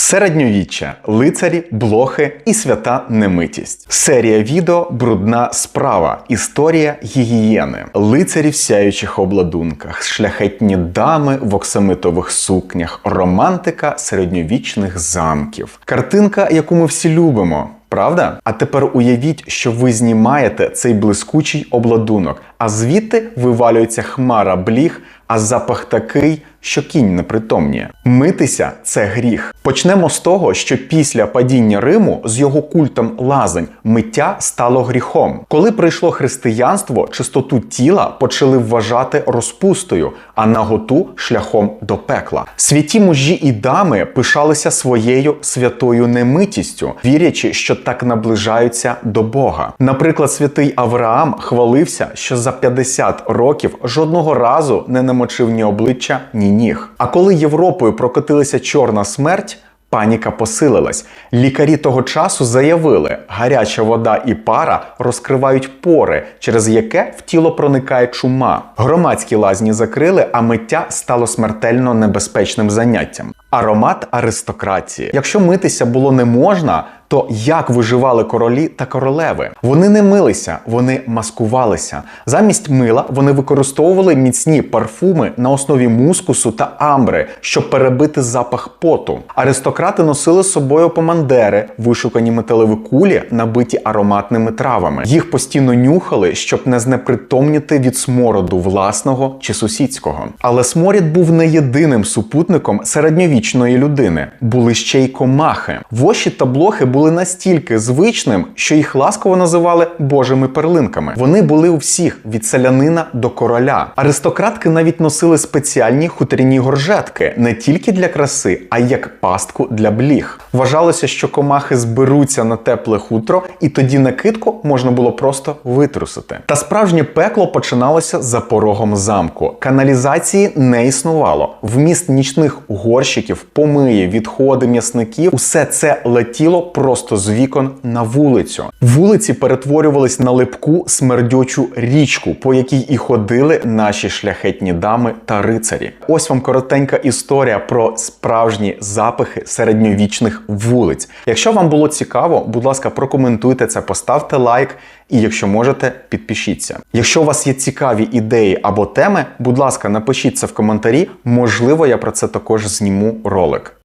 Середньовіччя, лицарі, блохи і свята немитість. Серія відео Брудна справа. Історія гігієни, лицарі в сяючих обладунках, шляхетні дами в оксамитових сукнях, романтика середньовічних замків. Картинка, яку ми всі любимо. Правда? А тепер уявіть, що ви знімаєте цей блискучий обладунок, а звідти вивалюється хмара бліг, а запах такий, що кінь не притомніє. Митися це гріх. Почнемо з того, що після падіння Риму з його культом лазень миття стало гріхом. Коли прийшло християнство, чистоту тіла почали вважати розпустою, а наготу шляхом до пекла. Святі мужі і дами пишалися своєю святою немитістю, вірячи, що так наближаються до Бога. Наприклад, святий Авраам хвалився, що за 50 років жодного разу не намочив ні обличчя, ні ніг. А коли Європою прокотилася чорна смерть. Паніка посилилась. Лікарі того часу заявили, гаряча вода і пара розкривають пори, через яке в тіло проникає чума. Громадські лазні закрили, а миття стало смертельно небезпечним заняттям. Аромат аристократії. Якщо митися було не можна, то як виживали королі та королеви? Вони не милися, вони маскувалися. Замість мила вони використовували міцні парфуми на основі мускусу та амбри, щоб перебити запах поту. Аристократи носили з собою помандери, вишукані металеві кулі, набиті ароматними травами. Їх постійно нюхали, щоб не знепритомніти від смороду власного чи сусідського. Але сморід був не єдиним супутником середньовічної людини. Були ще й комахи. Воші та блохи були були настільки звичним, що їх ласково називали божими перлинками. Вони були у всіх від селянина до короля. Аристократки навіть носили спеціальні хутряні горжетки не тільки для краси, а й як пастку для бліг. Вважалося, що комахи зберуться на тепле хутро, і тоді накидку можна було просто витрусити. Та справжнє пекло починалося за порогом замку. Каналізації не існувало. Вміст нічних горщиків, помиї, відходи м'ясників усе це летіло про просто з вікон на вулицю. Вулиці перетворювались на липку смердючу річку, по якій і ходили наші шляхетні дами та рицарі. Ось вам коротенька історія про справжні запахи середньовічних вулиць. Якщо вам було цікаво, будь ласка, прокоментуйте це, поставте лайк. І якщо можете, підпишіться. Якщо у вас є цікаві ідеї або теми, будь ласка, напишіть це в коментарі. Можливо, я про це також зніму ролик.